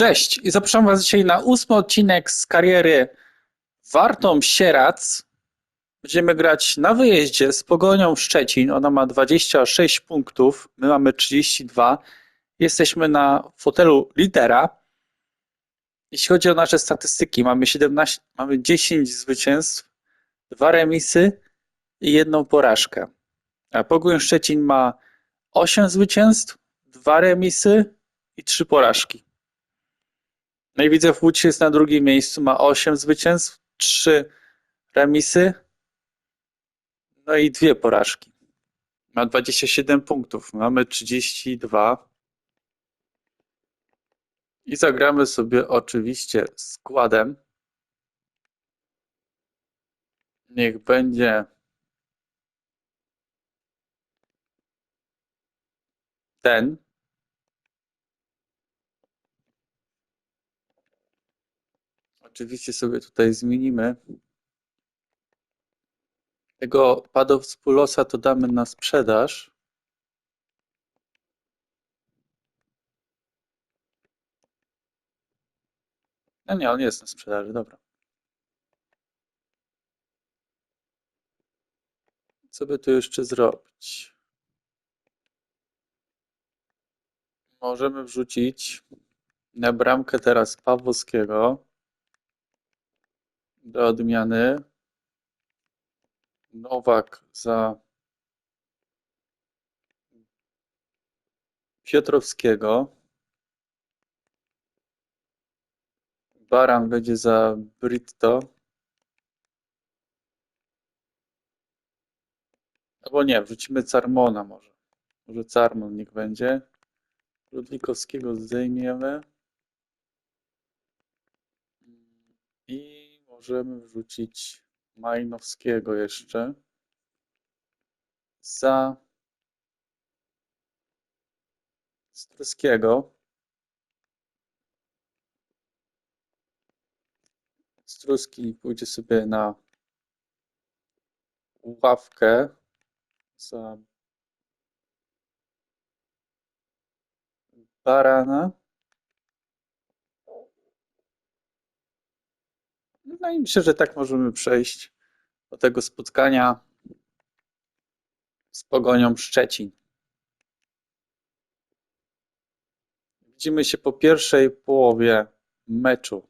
Cześć i zapraszam Was dzisiaj na ósmy odcinek z kariery Wartą Sierac. Będziemy grać na wyjeździe z Pogonią Szczecin. Ona ma 26 punktów, my mamy 32. Jesteśmy na fotelu lidera. Jeśli chodzi o nasze statystyki, mamy 17, mamy 10 zwycięstw, dwa remisy i jedną porażkę. A Pogoń Szczecin ma 8 zwycięstw, dwa remisy i trzy porażki. No i widzę, Łódź jest na drugim miejscu, ma 8 zwycięstw, 3 remisy, no i dwie porażki. Ma 27 punktów, mamy 32. I zagramy sobie oczywiście składem. Niech będzie ten. Oczywiście sobie tutaj zmienimy. Tego Padowspulosa to damy na sprzedaż. No nie, on jest na sprzedaży, dobra. Co by tu jeszcze zrobić? Możemy wrzucić na bramkę teraz Pawłowskiego do odmiany. Nowak za Piotrowskiego. Baran będzie za Britto. Albo nie, wrzucimy Carmona może. Może Carmon niech będzie. Ludwikowskiego zdejmiemy. I możemy wrzucić Majnowskiego jeszcze. Za Struskiego. Struski pójdzie sobie na ławkę za Barana. No i myślę, że tak możemy przejść do tego spotkania z Pogonią Szczecin. Widzimy się po pierwszej połowie meczu.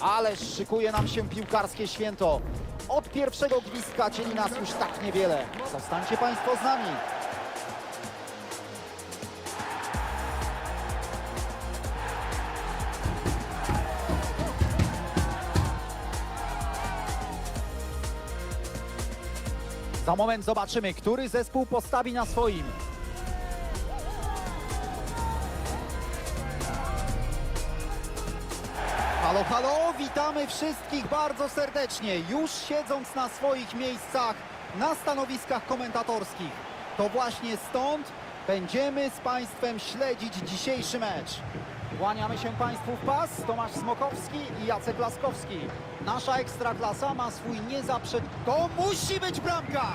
Ależ szykuje nam się piłkarskie święto. Od pierwszego gwizdka dzieli nas już tak niewiele. Zostańcie Państwo z nami. Za moment zobaczymy, który zespół postawi na swoim. Halo, halo, witamy wszystkich bardzo serdecznie. Już siedząc na swoich miejscach na stanowiskach komentatorskich. To właśnie stąd będziemy z Państwem śledzić dzisiejszy mecz. Kłaniamy się Państwu w pas. Tomasz Smokowski i Jacek Laskowski. Nasza ekstraklasa ma swój niezaprzed... To musi być bramka!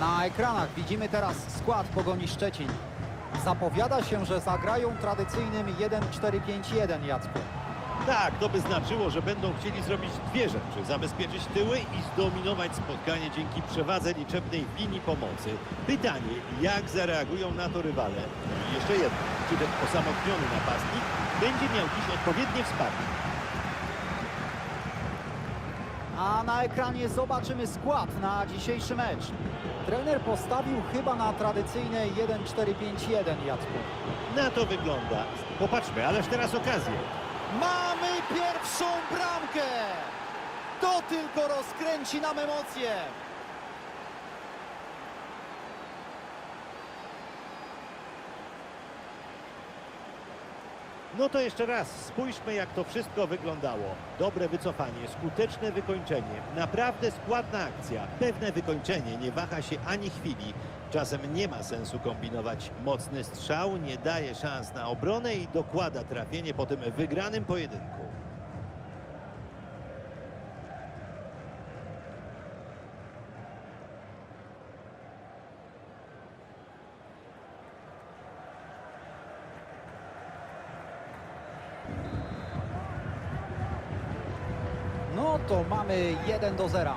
Na ekranach widzimy teraz skład Pogoni Szczecin. Zapowiada się, że zagrają tradycyjnym 1-4-5-1 Jacku. Tak, to by znaczyło, że będą chcieli zrobić dwie rzeczy. Zabezpieczyć tyły i zdominować spotkanie dzięki przewadze liczebnej w linii pomocy. Pytanie, jak zareagują na to rywale? I jeszcze jedno, czy ten osamotniony napastnik będzie miał dziś odpowiednie wsparcie? A na ekranie zobaczymy skład na dzisiejszy mecz. Trener postawił chyba na tradycyjne 1-4-5-1 Jacku. Na to wygląda. Popatrzmy, ależ teraz okazja. Mamy pierwszą bramkę! To tylko rozkręci nam emocje. No to jeszcze raz, spójrzmy jak to wszystko wyglądało. Dobre wycofanie, skuteczne wykończenie, naprawdę składna akcja. Pewne wykończenie nie waha się ani chwili. Czasem nie ma sensu kombinować. Mocny strzał nie daje szans na obronę i dokłada trafienie po tym wygranym pojedynku. to mamy 1 do 0.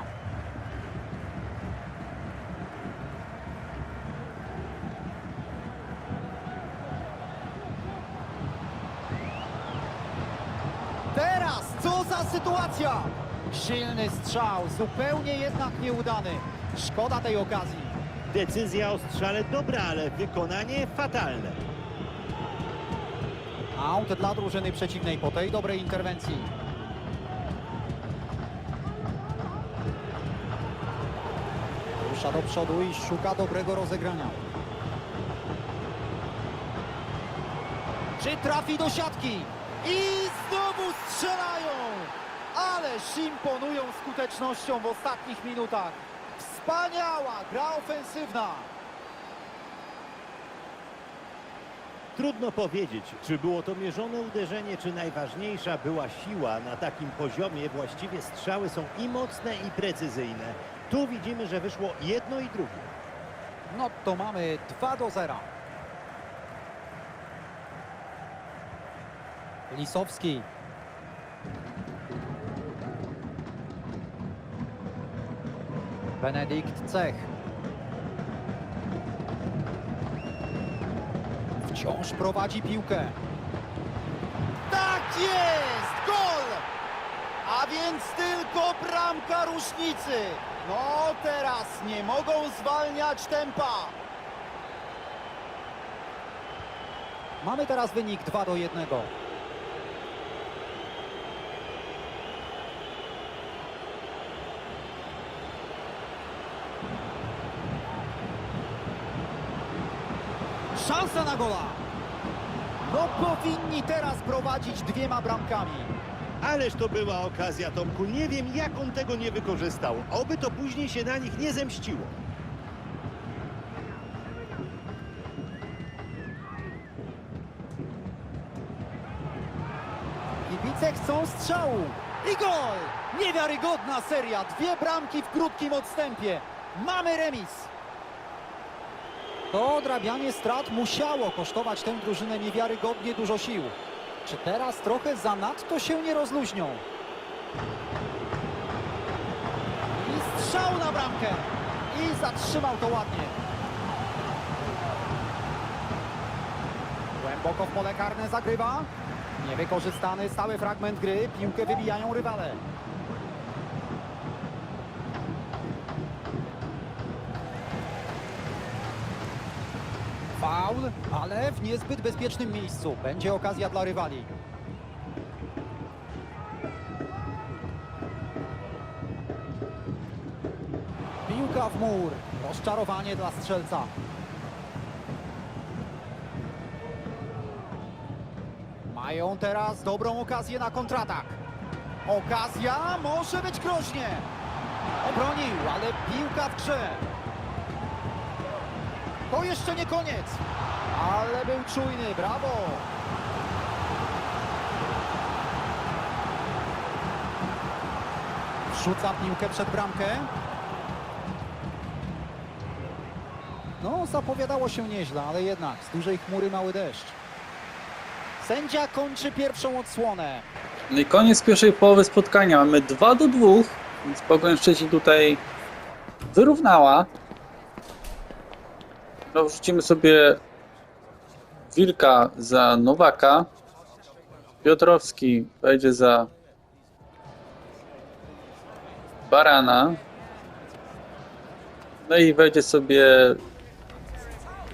Teraz co za sytuacja! Silny strzał, zupełnie jednak nieudany. Szkoda tej okazji. Decyzja o strzale dobra, ale wykonanie fatalne. Out dla drużyny przeciwnej po tej dobrej interwencji. Rusza do przodu i szuka dobrego rozegrania. Czy trafi do siatki? I znowu strzelają! Ależ imponują skutecznością w ostatnich minutach. Wspaniała gra ofensywna. Trudno powiedzieć, czy było to mierzone uderzenie, czy najważniejsza była siła. Na takim poziomie właściwie strzały są i mocne, i precyzyjne. Tu widzimy, że wyszło jedno i drugie. No to mamy 2 do 0. Lisowski. Benedykt Cech. Wciąż prowadzi piłkę. Tak jest! Gol! A więc tylko bramka różnicy. No teraz nie mogą zwalniać tempa. Mamy teraz wynik 2 do 1. Szansa na gola. No powinni teraz prowadzić dwiema bramkami. Ależ to była okazja, Tomku. Nie wiem, jak on tego nie wykorzystał. Oby to później się na nich nie zemściło. Kibice chcą strzału. I gol! Niewiarygodna seria. Dwie bramki w krótkim odstępie. Mamy remis. To odrabianie strat musiało kosztować tę drużynę niewiarygodnie dużo sił. Czy teraz trochę zanadto się nie rozluźnią? I strzał na bramkę. I zatrzymał to ładnie. Głęboko w pole karne zagrywa. Niewykorzystany stały fragment gry. Piłkę wybijają rywale. Faul, ale w niezbyt bezpiecznym miejscu. Będzie okazja dla rywali. Piłka w mur. Rozczarowanie dla strzelca. Mają teraz dobrą okazję na kontratak. Okazja może być groźnie. Obronił, ale piłka w grze. To jeszcze nie koniec. Ale był czujny, brawo. Wrzuca piłkę przed bramkę. No, zapowiadało się nieźle, ale jednak z dużej chmury mały deszcz. Sędzia kończy pierwszą odsłonę. No i koniec pierwszej połowy spotkania. Mamy 2 do 2, więc Pogoń Szczecin tutaj wyrównała. No, wrzucimy sobie Wilka za Nowaka. Piotrowski wejdzie za Barana. No i wejdzie sobie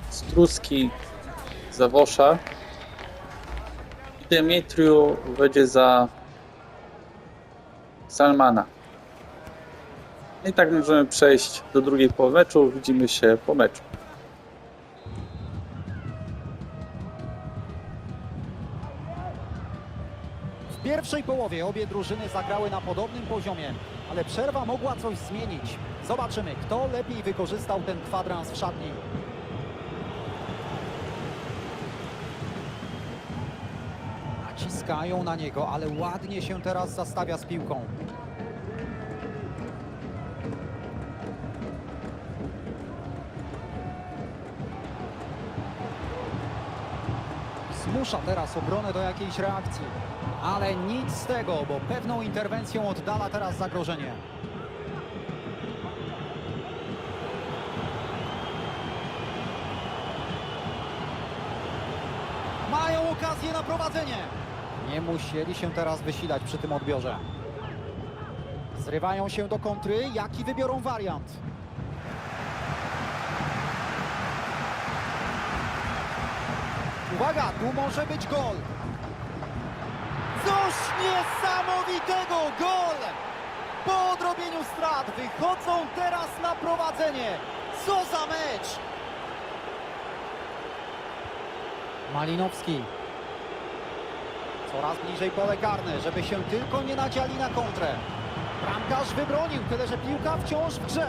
Struski za Wosza. Demetriu wejdzie za Salmana. I tak możemy przejść do drugiej połowy meczu. Widzimy się po meczu. Pierwszej połowie obie drużyny zagrały na podobnym poziomie, ale przerwa mogła coś zmienić. Zobaczymy, kto lepiej wykorzystał ten kwadrans w szatni. Naciskają na niego, ale ładnie się teraz zastawia z piłką. Zmusza teraz obronę do jakiejś reakcji. Ale nic z tego, bo pewną interwencją oddala teraz zagrożenie. Mają okazję na prowadzenie. Nie musieli się teraz wysilać przy tym odbiorze. Zrywają się do kontry. Jaki wybiorą wariant? Uwaga, tu może być gol. Coś niesamowitego! Gol! Po odrobieniu strat wychodzą teraz na prowadzenie. Co za mecz! Malinowski. Coraz bliżej pole karne, żeby się tylko nie nadziali na kontrę. Bramkarz wybronił, tyle że piłka wciąż w grze.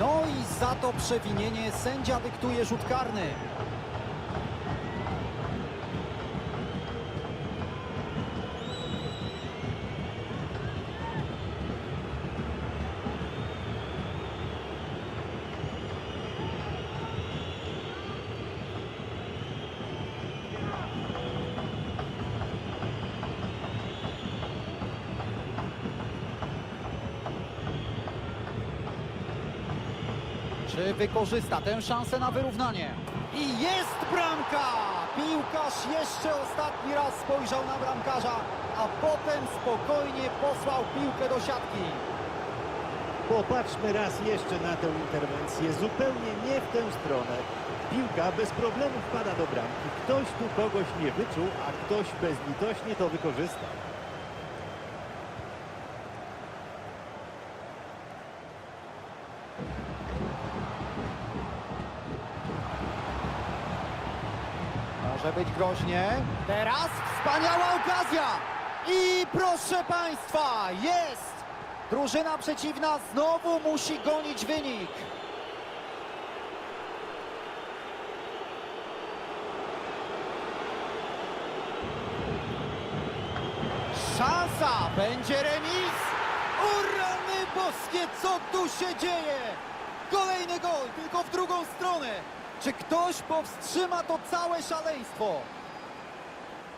No i za to przewinienie sędzia dyktuje rzut karny. Czy wykorzysta tę szansę na wyrównanie? I jest bramka! Piłkarz jeszcze ostatni raz spojrzał na bramkarza, a potem spokojnie posłał piłkę do siatki. Popatrzmy raz jeszcze na tę interwencję. Zupełnie nie w tę stronę. Piłka bez problemu wpada do bramki. Ktoś tu kogoś nie wyczuł, a ktoś bezlitośnie to wykorzystał. Może być groźnie. Teraz wspaniała okazja! I proszę Państwa, jest! Drużyna przeciwna znowu musi gonić wynik. Szansa! Będzie remis! O rany boskie, co tu się dzieje? Kolejny gol, tylko w drugą stronę. Czy ktoś powstrzyma to całe szaleństwo?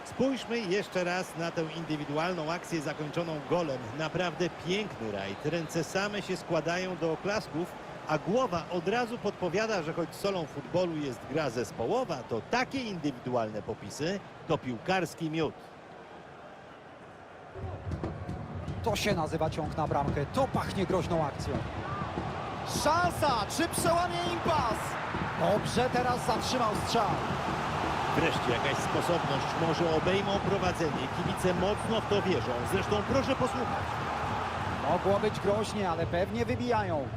Spójrzmy jeszcze raz na tę indywidualną akcję zakończoną golem. Naprawdę piękny rajd. Ręce same się składają do oklasków, a głowa od razu podpowiada, że choć solą futbolu jest gra zespołowa, to takie indywidualne popisy to piłkarski miód. To się nazywa ciąg na bramkę. To pachnie groźną akcją. Szansa! Czy przełamie impas? Dobrze, teraz zatrzymał strzał. Wreszcie jakaś sposobność, może obejmą prowadzenie. Kibice mocno w to wierzą. Zresztą proszę posłuchać. Mogło być groźnie, ale pewnie wybijają.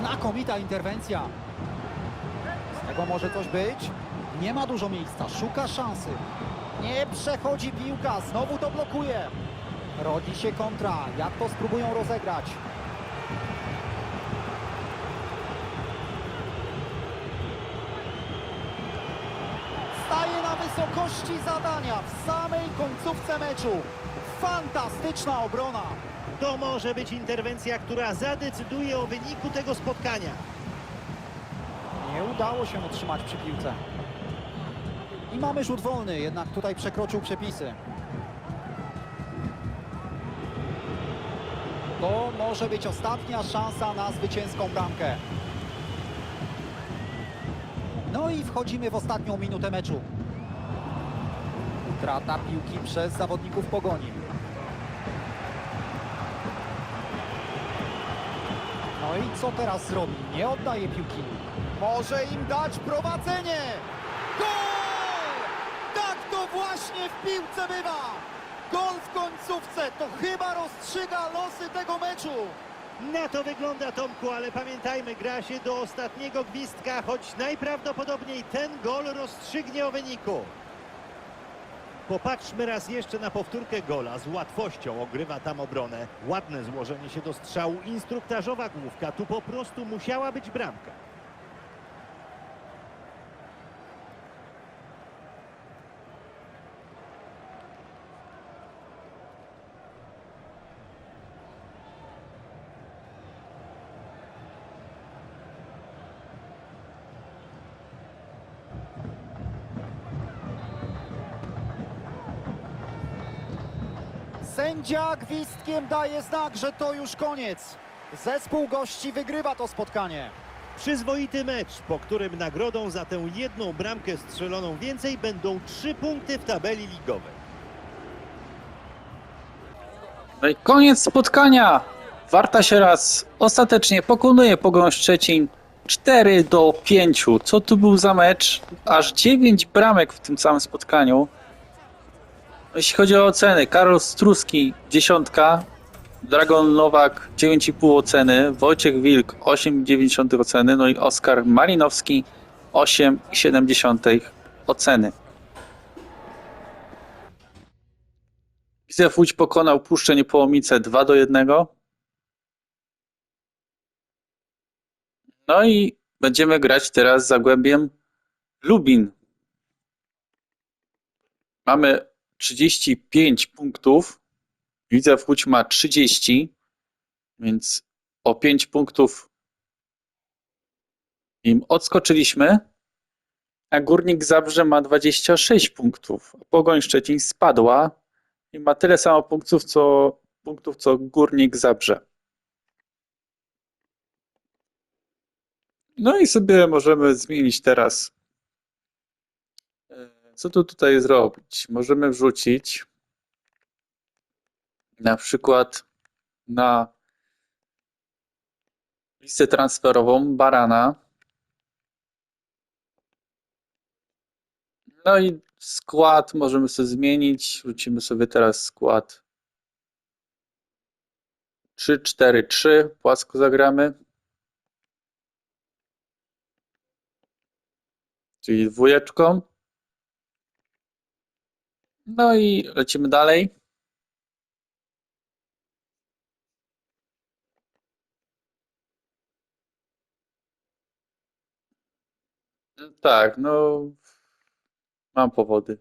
Znakomita interwencja. Z tego może coś być? Nie ma dużo miejsca, szuka szansy. Nie przechodzi piłka, znowu to blokuje. Rodzi się kontra, jak to spróbują rozegrać? staje na wysokości zadania w samej końcówce meczu. Fantastyczna obrona. To może być interwencja, która zadecyduje o wyniku tego spotkania. Nie udało się utrzymać przy piłce. I mamy rzut wolny, jednak tutaj przekroczył przepisy. To może być ostatnia szansa na zwycięską bramkę. No i wchodzimy w ostatnią minutę meczu. Utrata piłki przez zawodników Pogoni. No i co teraz zrobi? Nie oddaje piłki. Może im dać prowadzenie! Gol! Tak to właśnie w piłce bywa! Gol w końcówce to chyba rozstrzyga losy tego meczu. Na to wygląda Tomku, ale pamiętajmy, gra się do ostatniego gwizdka, choć najprawdopodobniej ten gol rozstrzygnie o wyniku. Popatrzmy raz jeszcze na powtórkę gola. Z łatwością ogrywa tam obronę. Ładne złożenie się do strzału. Instruktażowa główka. Tu po prostu musiała być bramka. Sędzia gwizdkiem daje znak, że to już koniec. Zespół gości wygrywa to spotkanie. Przyzwoity mecz, po którym nagrodą za tę jedną bramkę strzeloną więcej będą trzy punkty w tabeli ligowej. No i koniec spotkania. Warta się raz ostatecznie pokonuje Pogoń Szczecin 4 do 5. Co tu był za mecz? Aż 9 bramek w tym samym spotkaniu. Jeśli chodzi o oceny, Karol Struski dziesiątka, Dragon Nowak 9,5 oceny, Wojciech Wilk 8,9 oceny, no i Oskar Malinowski 8,7 oceny. Widzew Łódź pokonał Puszczę Niepołomice 2 do 1. No i będziemy grać teraz z Zagłębiem Lubin. Mamy 35 punktów. Widzew Łódź ma 30, więc o 5 punktów im odskoczyliśmy. A Górnik Zabrze ma 26 punktów. Pogoń Szczecin spadła i ma tyle samo punktów, co, punktów, co Górnik Zabrze. No i sobie możemy zmienić teraz. Co tu tutaj zrobić? Możemy wrzucić na przykład na listę transferową Barana. No i skład możemy sobie zmienić. Wrzucimy sobie teraz skład 3-4-3. Płasko zagramy. Czyli dwójeczką. No i lecimy dalej. Tak, no mam powody.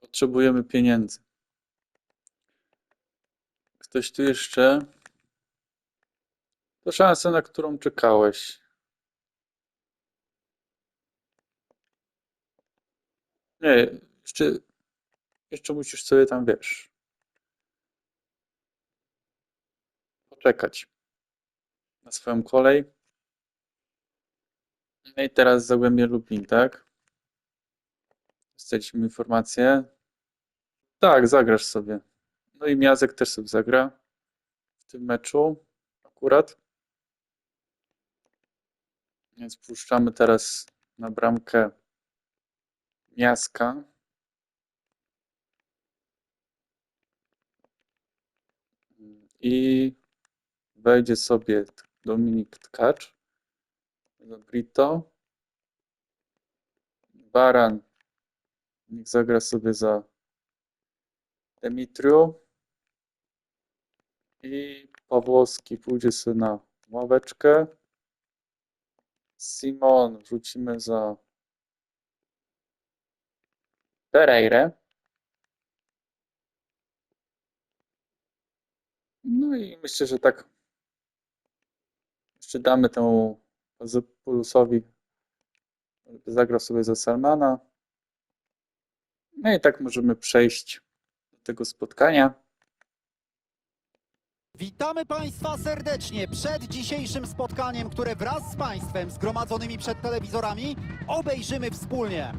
Potrzebujemy pieniędzy. Ktoś tu jeszcze? To szansa, na którą czekałeś. Nie, jeszcze, jeszcze musisz sobie tam, wiesz, poczekać na swoją kolej. No i teraz Zagłębie Lublin, tak? Dostaliśmy informację. Tak, zagrasz sobie. No i Miazek też sobie zagra w tym meczu akurat. Więc puszczamy teraz na bramkę Miaska. I wejdzie sobie Dominik Tkacz. Brito. Baran. Niech zagra sobie za Demitriu. I Pawłowski pójdzie sobie na ławeczkę. Simon wrzucimy za Pereire. No i myślę, że tak jeszcze damy temu Pulusowi, zagrał sobie za Salmana. No i tak możemy przejść do tego spotkania. Witamy Państwa serdecznie przed dzisiejszym spotkaniem, które wraz z Państwem zgromadzonymi przed telewizorami obejrzymy wspólnie.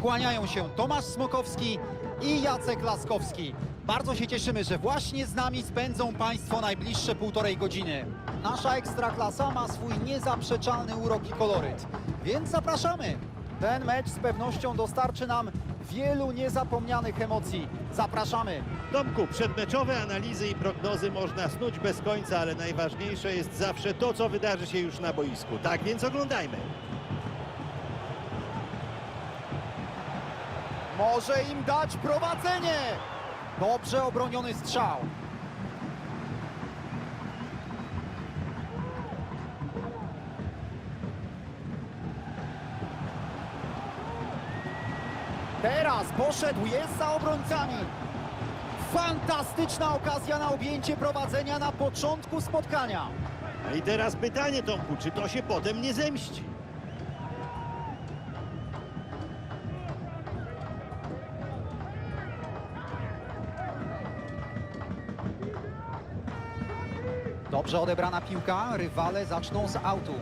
Kłaniają się Tomasz Smokowski i Jacek Laskowski. Bardzo się cieszymy, że właśnie z nami spędzą Państwo najbliższe półtorej godziny. Nasza ekstraklasa ma swój niezaprzeczalny urok i koloryt, więc zapraszamy. Ten mecz z pewnością dostarczy nam wielu niezapomnianych emocji. Zapraszamy. Tomku, przedmeczowe analizy i prognozy można snuć bez końca, ale najważniejsze jest zawsze to, co wydarzy się już na boisku. Tak więc oglądajmy. Może im dać prowadzenie. Dobrze obroniony strzał. Teraz poszedł, jest za obrońcami. Fantastyczna okazja na objęcie prowadzenia na początku spotkania. No i teraz pytanie, Tomku, czy to się potem nie zemści? Dobrze odebrana piłka, rywale zaczną z autu.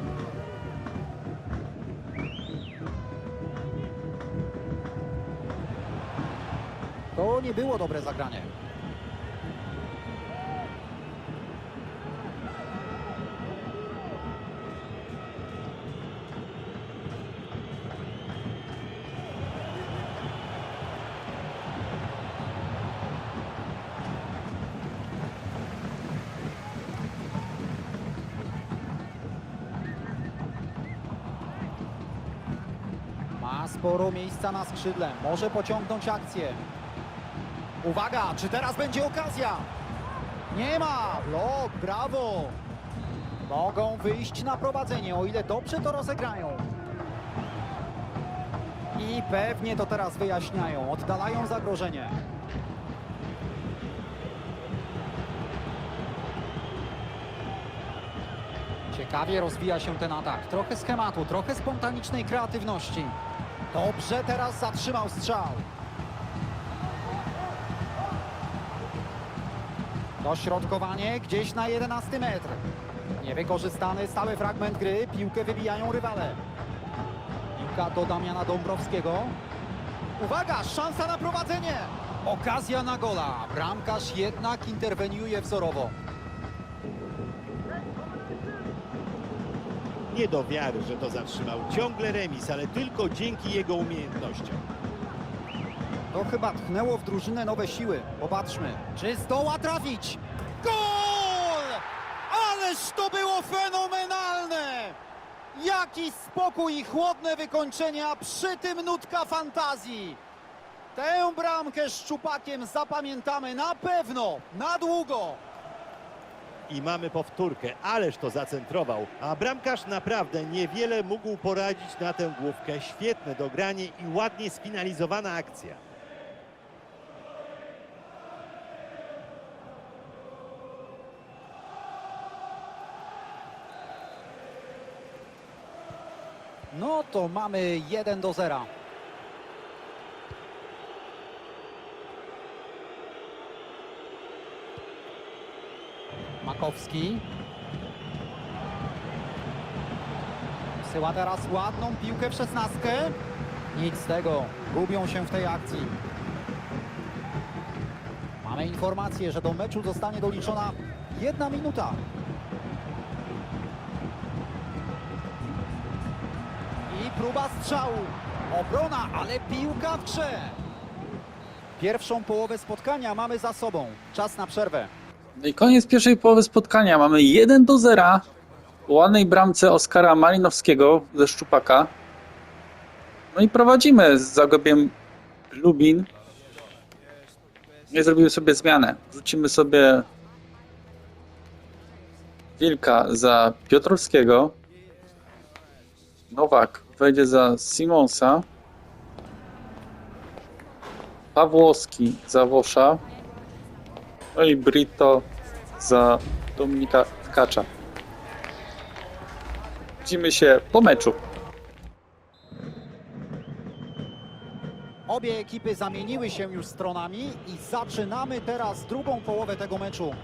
To nie było dobre zagranie. Sporo miejsca na skrzydle. Może pociągnąć akcję. Uwaga, czy teraz będzie okazja? Nie ma! Blok, brawo! Mogą wyjść na prowadzenie, o ile dobrze to rozegrają. I pewnie to teraz wyjaśniają, oddalają zagrożenie. Ciekawie rozwija się ten atak. Trochę schematu, trochę spontanicznej kreatywności. Dobrze teraz zatrzymał strzał. Dośrodkowanie gdzieś na 11 metr. Niewykorzystany stały fragment gry. Piłkę wybijają rywale. Piłka do Damiana Dąbrowskiego. Uwaga, szansa na prowadzenie. Okazja na gola. Bramkarz jednak interweniuje wzorowo. Nie do wiary, że to zatrzymał. Ciągle remis, ale tylko dzięki jego umiejętnościom. To chyba tchnęło w drużynę nowe siły. Popatrzmy, czy zdoła trafić? Gol! Ależ to było fenomenalne! Jaki spokój i chłodne wykończenie, a przy tym nutka fantazji. Tę bramkę szczupakiem zapamiętamy na pewno, na długo. I mamy powtórkę, ależ to zacentrował. A bramkarz naprawdę niewiele mógł poradzić na tę główkę. Świetne dogranie i ładnie sfinalizowana akcja. No to mamy 1 do 0. Makowski. Syła teraz ładną piłkę w szesnastkę. Nic z tego. Gubią się w tej akcji. Mamy informację, że do meczu zostanie doliczona jedna minuta. I próba strzału. Obrona, ale piłka w grze. Pierwszą połowę spotkania mamy za sobą. Czas na przerwę. No i koniec pierwszej połowy spotkania. Mamy 1 do 0 po ładnej bramce Oskara Malinowskiego ze Szczupaka. No i prowadzimy z Zagłębiem Lubin. Nie zrobimy sobie zmianę. Wrzucimy sobie Wilka za Piotrowskiego. Nowak wejdzie za Simonsa. Pawłowski za Wosza. No i Brito za Dominika Tkacza. Widzimy się po meczu. Obie ekipy zamieniły się już stronami i zaczynamy teraz drugą połowę tego meczu.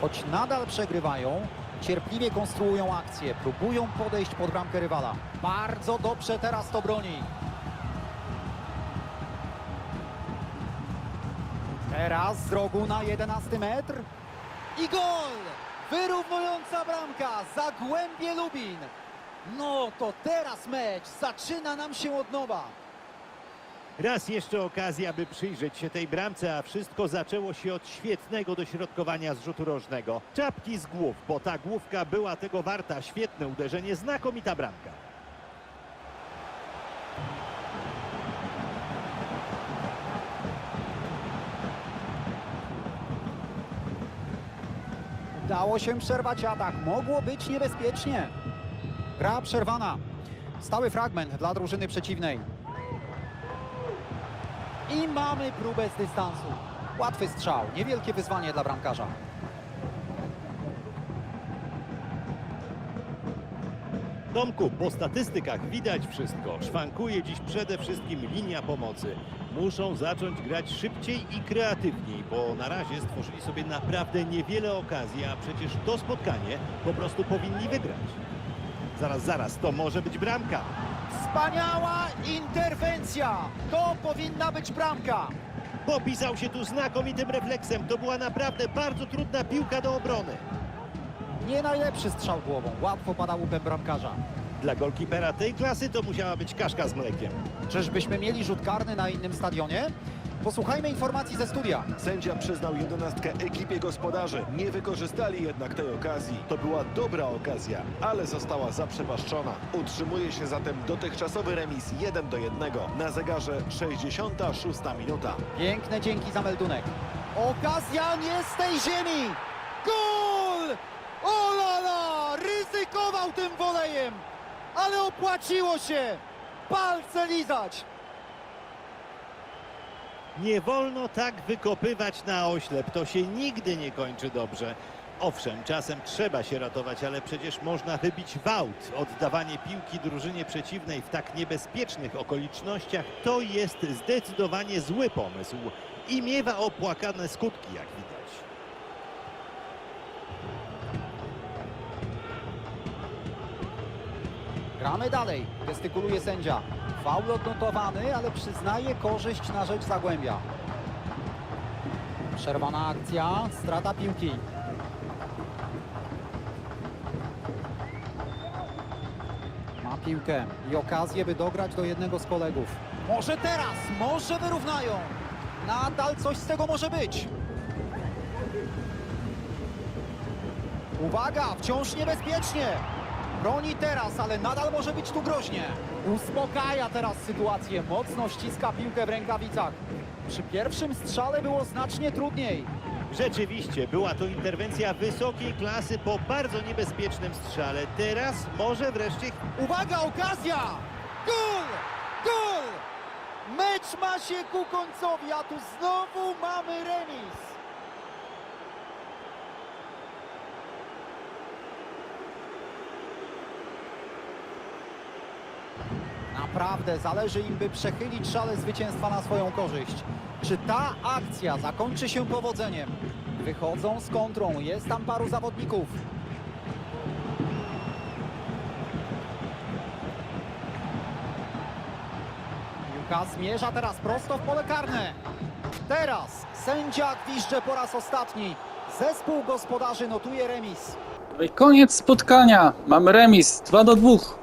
Choć nadal przegrywają, cierpliwie konstruują akcję, próbują podejść pod bramkę rywala. Bardzo dobrze teraz to broni. Teraz z rogu na 11 metr. I gol! Wyrównująca bramka, Zagłębie Lubin. No to teraz mecz zaczyna nam się od nowa. Raz jeszcze okazja, aby przyjrzeć się tej bramce, a wszystko zaczęło się od świetnego dośrodkowania z rzutu rożnego. Czapki z głów, bo ta główka była tego warta. Świetne uderzenie, znakomita bramka. Udało się przerwać atak, mogło być niebezpiecznie. Gra przerwana. Stały fragment dla drużyny przeciwnej. I mamy próbę z dystansu. Łatwy strzał, niewielkie wyzwanie dla bramkarza. Tomku, po statystykach widać wszystko. Szwankuje dziś przede wszystkim linia pomocy. Muszą zacząć grać szybciej i kreatywniej, bo na razie stworzyli sobie naprawdę niewiele okazji, a przecież to spotkanie po prostu powinni wygrać. Zaraz, zaraz, to może być bramka. Wspaniała interwencja! To powinna być bramka! Popisał się tu znakomitym refleksem. To była naprawdę bardzo trudna piłka do obrony. Nie najlepszy strzał głową, łatwo pada łupem bramkarza. Dla golkipera tej klasy to musiała być kaszka z mlekiem. Czyżbyśmy mieli rzut karny na innym stadionie? Posłuchajmy informacji ze studia. Sędzia przyznał jedenastkę ekipie gospodarzy. Nie wykorzystali jednak tej okazji. To była dobra okazja, ale została zaprzepaszczona. Utrzymuje się zatem dotychczasowy remis 1 do 1. Na zegarze 66 minuta. Piękne dzięki za meldunek. Okazja nie z tej ziemi! Gol! O la la! Ryzykował tym wolejem! Ale opłaciło się! Palce lizać! Nie wolno tak wykopywać na oślep. To się nigdy nie kończy dobrze. Owszem, czasem trzeba się ratować, ale przecież można wybić wałt. Oddawanie piłki drużynie przeciwnej w tak niebezpiecznych okolicznościach to jest zdecydowanie zły pomysł i miewa opłakane skutki, jak widać. Gramy dalej. Gestykuluje sędzia. Faul odnotowany, ale przyznaje korzyść na rzecz Zagłębia. Przerwana akcja, strata piłki. Ma piłkę i okazję, by dograć do jednego z kolegów. Może teraz, może wyrównają. Nadal coś z tego może być. Uwaga, wciąż niebezpiecznie. Broni teraz, ale nadal może być tu groźnie. Uspokaja teraz sytuację, mocno ściska piłkę w rękawicach. Przy pierwszym strzale było znacznie trudniej. Rzeczywiście, była to interwencja wysokiej klasy po bardzo niebezpiecznym strzale. Teraz może wreszcie Uwaga, okazja! Gol! Gol! Mecz ma się ku końcowi, a tu znowu mamy remis. Naprawdę zależy im, by przechylić szale zwycięstwa na swoją korzyść. Czy ta akcja zakończy się powodzeniem? Wychodzą z kontrą, jest tam paru zawodników. Piłka zmierza teraz prosto w pole karne. Teraz sędzia gwizdże po raz ostatni. Zespół gospodarzy notuje remis. No koniec spotkania. Mamy remis 2 do 2.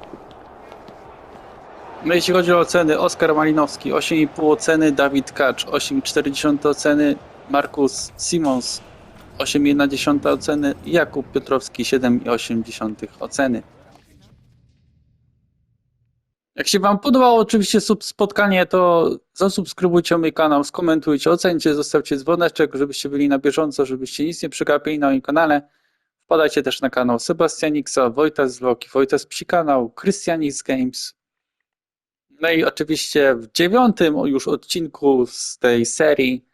No jeśli chodzi o oceny, Oskar Malinowski 8,5 oceny, Dawid Kacz 8,4 oceny, Markus Simons 8,1 oceny, Jakub Piotrowski 7,8 oceny. Jak się Wam podobało oczywiście spotkanie, to zasubskrybujcie mój kanał, skomentujcie, ocencie, zostawcie dzwoneczek, żebyście byli na bieżąco, żebyście nic nie przegapili na moim kanale. Wpadajcie też na kanał Sebastianiksa, Wojtas Vlogi, Wojtas Psi kanał, Christianix Games. No i oczywiście w dziewiątym już odcinku z tej serii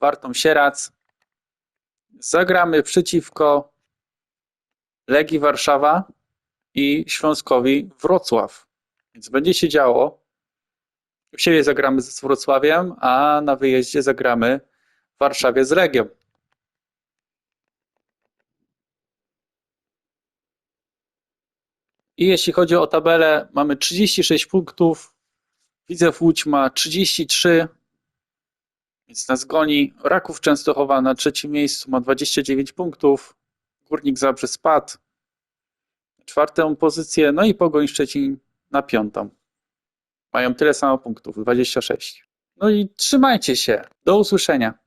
Wartą Sierac zagramy przeciwko Legii Warszawa i Śląskowi Wrocław. Więc będzie się działo. U siebie zagramy z Wrocławiem, a na wyjeździe zagramy w Warszawie z Legią. I jeśli chodzi o tabelę, mamy 36 punktów. Widzew Łódź ma 33, więc nas goni. Raków Częstochowa na trzecim miejscu ma 29 punktów. Górnik Zabrze spadł. na Czwartą pozycję, no i Pogoń Szczecin na piątą. Mają tyle samo punktów, 26. No i trzymajcie się. Do usłyszenia.